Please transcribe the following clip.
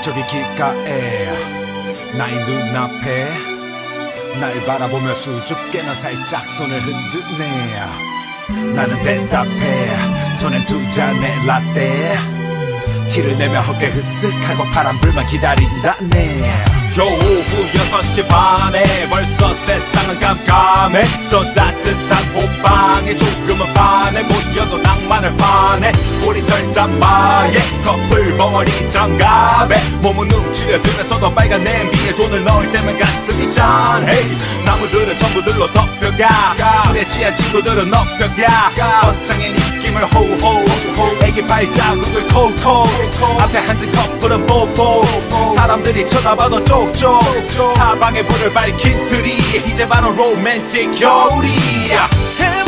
저기 길가에 나의 눈앞에 날 바라보며 수줍게 넌 살짝 손을 흔드네. 나는 대답해. 손엔 두 잔의 라떼. 티를 내며 어깨 흐쓱하고 바람 불만 기다린다네. 겨우 오후 6시 반에 벌써 세상은 깜깜해. 저 따뜻한 호방에 조금은 반해 모여도 털잠바에 커플 벙어리 장갑에 몸은 움츠려 들면서도 빨간 냄비에 돈을 넣을 때면 가슴이 짠해. 나무들은 전부 들로 덮여가. 술에 취한 친구들은 엎여가. 버스창의 느낌을 호호 애기 발자국을 콜콜. 앞에 앉은 커플은 뽀뽀. 사람들이 쳐다봐도 쪽쪽. 사방에 불을 밝힌 트리. 이제 바로 로맨틱 겨울이야